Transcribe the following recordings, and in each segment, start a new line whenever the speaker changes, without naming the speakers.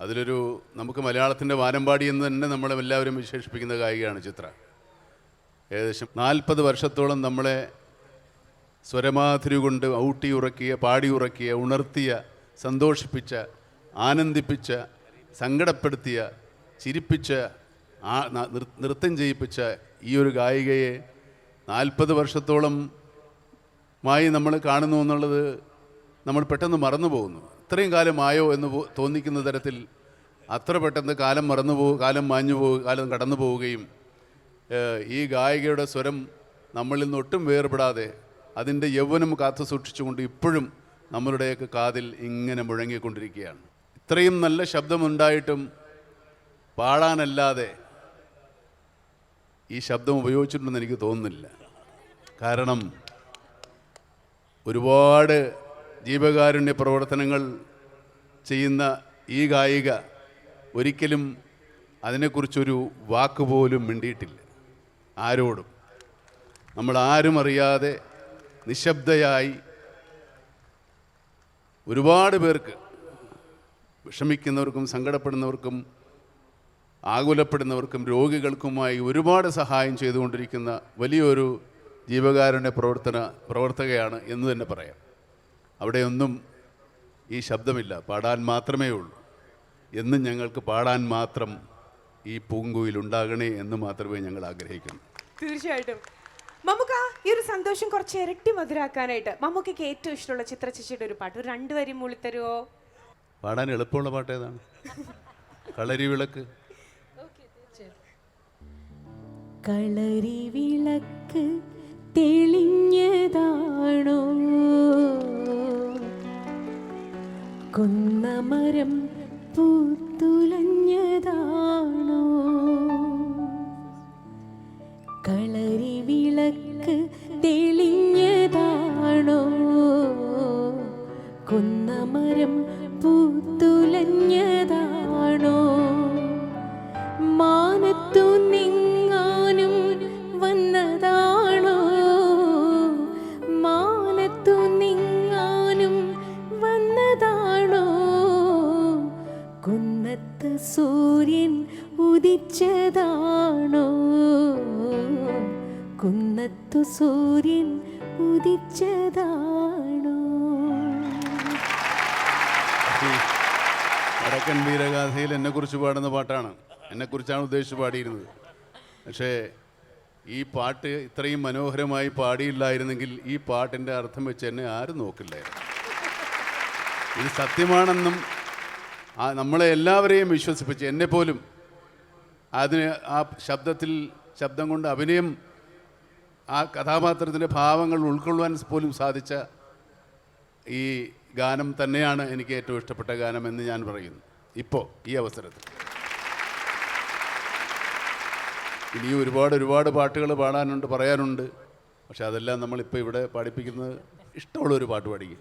അതിലൊരു നമുക്ക് മലയാളത്തിന്റെ വാനമ്പാടി എന്ന് തന്നെ നമ്മളെ എല്ലാവരും വിശേഷിപ്പിക്കുന്ന ഗായികയാണ് ചിത്ര. ഏകദേശം നാൽപ്പത് വർഷത്തോളം നമ്മളെ സ്വരമാധുരി കൊണ്ട് ഔട്ടി ഉറക്കിയ പാടി ഉറക്കിയ ഉണർത്തിയ സന്തോഷിപ്പിച്ച ആനന്ദിപ്പിച്ച സങ്കടപ്പെടുത്തിയ ചിരിപ്പിച്ച നൃത്തം ചെയ്യിപ്പിച്ച ഈ ഒരു ഗായികയെ നാൽപ്പത് വർഷത്തോളം മായി നമ്മൾ കാണുന്നു എന്നുള്ളത് നമ്മൾ പെട്ടെന്ന് മറന്നു പോകുന്നു. ഇത്രയും കാലമായോ എന്ന് തോന്നിക്കുന്ന തരത്തിൽ അത്ര പെട്ടെന്ന് കാലം മറന്നു പോകും കാലം മാഞ്ഞു പോകും കാലം കടന്നു പോവുകയും ഈ ഗായികയുടെ സ്വരം നമ്മളിൽ നിന്ന് ഒട്ടും വേർപെടാതെ അതിന്റെ യൗവനം കാത്തു സൂക്ഷിച്ചുകൊണ്ട് ഇപ്പോഴും നമ്മളുടെയൊക്കെ കാതിൽ ഇങ്ങനെ മുഴങ്ങിക്കൊണ്ടിരിക്കുകയാണ്. ഇത്രയും നല്ല ശബ്ദമുണ്ടായിട്ടും പാടാനല്ലാതെ ഈ ശബ്ദം ഉപയോഗിച്ചിട്ടുണ്ടെന്ന് എനിക്ക് തോന്നുന്നില്ല. കാരണം ഒരുപാട് ജീവകാരുണ്യ പ്രവർത്തനങ്ങൾ ചെയ്യുന്ന ഈ ഗായിക ഒരിക്കലും അതിനെക്കുറിച്ചൊരു വാക്ക് പോലും മിണ്ടിയിട്ടില്ല. ആരോടും. നമ്മൾ ആരും അറിയാതെ നിശബ്ദയായി ഒരുപാട് പേർക്ക് വിഷമിക്കുന്നവർക്കും സങ്കടപ്പെടുന്നവർക്കും ആകുലപ്പെടുന്നവർക്കും രോഗികൾക്കുമായി ഒരുപാട് സഹായം ചെയ്തുകൊണ്ടിരിക്കുന്ന വലിയൊരു ജീവകാരുണ്യ പ്രവർത്തന പ്രവർത്തകയാണ് എന്ന് തന്നെ പറയാം. അവിടെയൊന്നും ഈ ശബ്ദമില്ല. പാടാൻ മാത്രമേ ഉള്ളൂ. എന്നും ഞങ്ങൾക്ക് പാടാൻ മാത്രം ഈ പൂങ്കുയിൽ ഉണ്ടാകണേ എന്ന് മാത്രമേ ഞങ്ങൾ ആഗ്രഹിക്കുന്നു.
തീർച്ചയായിട്ടും. മമ്മൂക്ക ഈ ഒരു സന്തോഷം കുറച്ച് ഇരട്ടി മധുരാക്കാനായിട്ട് മമ്മൂക്കയ്ക്ക് ഏറ്റവും ഇഷ്ടമുള്ള ചിത്ര ചേച്ചിയുടെ ഒരു പാട്ട്. ഒരു രണ്ട് വരി മൂളി തരുമോ
പാടാൻ എളുപ്പമുള്ള പാട്ട് ഏതാണ്? കളരി വിളക്ക്.
കളരി വിളക്ക് തെളിഞ്ഞതാണോ കൊന്നമരം പൂത്തുലഞ്ഞതാണോ? കളരി വിളക്ക് തെളിഞ്ഞതാണോ ഉദിച്ചതാണോ? കുന്നത്തു സൂര്യൻ ഉദിച്ചതാണോ?
വടക്കൻ വീരഗാഥയിൽ എന്നെക്കുറിച്ച് പാടുന്ന പാട്ടാണ്. എന്നെക്കുറിച്ചാണ് ഉദ്ദേശിച്ച് പാടിയിരുന്നത്. പക്ഷേ ഈ പാട്ട് ഇത്രയും മനോഹരമായി പാടിയില്ലായിരുന്നെങ്കിൽ ഈ പാട്ടിന്റെ അർത്ഥം വെച്ച് എന്നെ ആരും നോക്കില്ലായിരുന്നു. ഇത് സത്യമാണെന്നും നമ്മളെ എല്ലാവരെയും വിശ്വസിപ്പിച്ച് എന്നെ പോലും അതിന് ആ ശബ്ദത്തിൽ ശബ്ദം കൊണ്ട് അഭിനയം ആ കഥാപാത്രത്തിന്റെ ഭാവങ്ങൾ ഉൾക്കൊള്ളുവാൻ പോലും സാധിച്ച ഈ ഗാനം തന്നെയാണ് എനിക്ക് ഏറ്റവും ഇഷ്ടപ്പെട്ട ഗാനം എന്ന് ഞാൻ പറയുന്നു. ഇപ്പോൾ ഈ അവസരത്തിൽ. ഇനി ഒരുപാട് ഒരുപാട് പാട്ടുകൾ പാടാനുണ്ട് പറയാനുണ്ട്. പക്ഷെ അതെല്ലാം നമ്മളിപ്പോൾ ഇവിടെ പാടിപ്പിക്കുന്നത് ഇഷ്ടമുള്ള ഒരു പാട്ട് പാടിക്കും.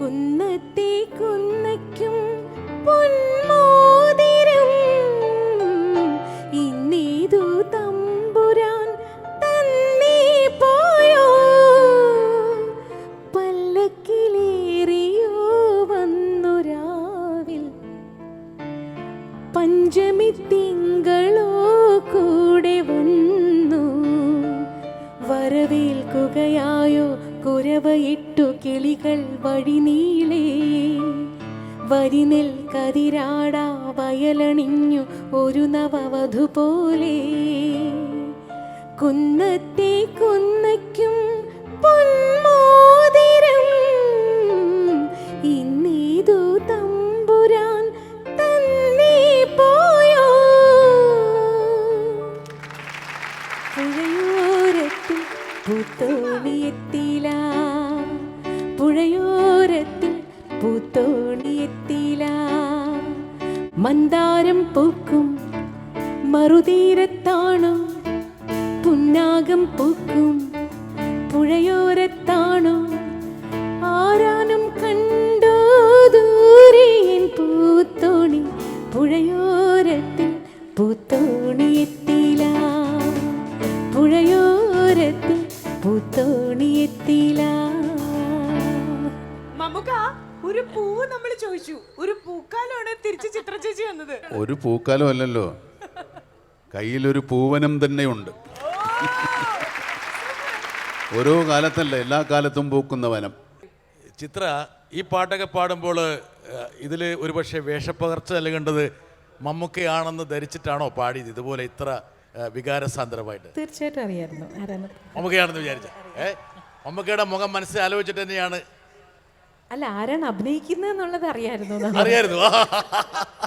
കുന്നത്തെ കുന്നയ്ക്കും തിങ്കളോ കൂടെ വന്നു. വരവേൽക്കുകയായോ കുരവയിട്ടു കിളികൾ വഴിനീളേ. വരിനെൽ കതിരാടാ വയലണിഞ്ഞു ഒരു നവവധു പോലെ. കുന്നത്തെ കുന്നയ്ക്കും പൂത്തോണിയെത്തില പുഴയോരത്തിൽ പൂത്തോണിയെത്തില മന്ദാരം പൂക്കും മറുതീരത്താണോ. പുന്നാകം പൂക്കും പുഴയോരത്താണോ
ഒരു
പൂക്കാലം അല്ലല്ലോ. കയ്യിലൊരു പൂവനം തന്നെയുണ്ട്. ഓരോ കാലത്തല്ല എല്ലാ കാലത്തും പൂക്കുന്ന വനം.
ചിത്ര ഈ പാട്ടൊക്കെ പാടുമ്പോൾ ഇതിൽ ഒരുപക്ഷെ വേഷപ്പകർച്ച നൽകേണ്ടത് മമ്മൂക്കയാണെന്ന് ധരിച്ചിട്ടാണോ പാടിയത്? ഇതുപോലെ ഇത്ര വികാരസാന്ദ്രമായിട്ട്.
തീർച്ചയായിട്ടും അറിയായിരുന്നു. ആരാണ്?
മമ്മൂക്കയാണെന്ന് വിചാരിച്ച. ഏ മമ്മൂക്കയുടെ മുഖം മനസ്സിൽ ആലോചിച്ചിട്ട് തന്നെയാണ്.
അല്ല ആരാണ് അഭിനയിക്കുന്നത് എന്നുള്ളത് അറിയായിരുന്നു.
അറിയായിരുന്നു.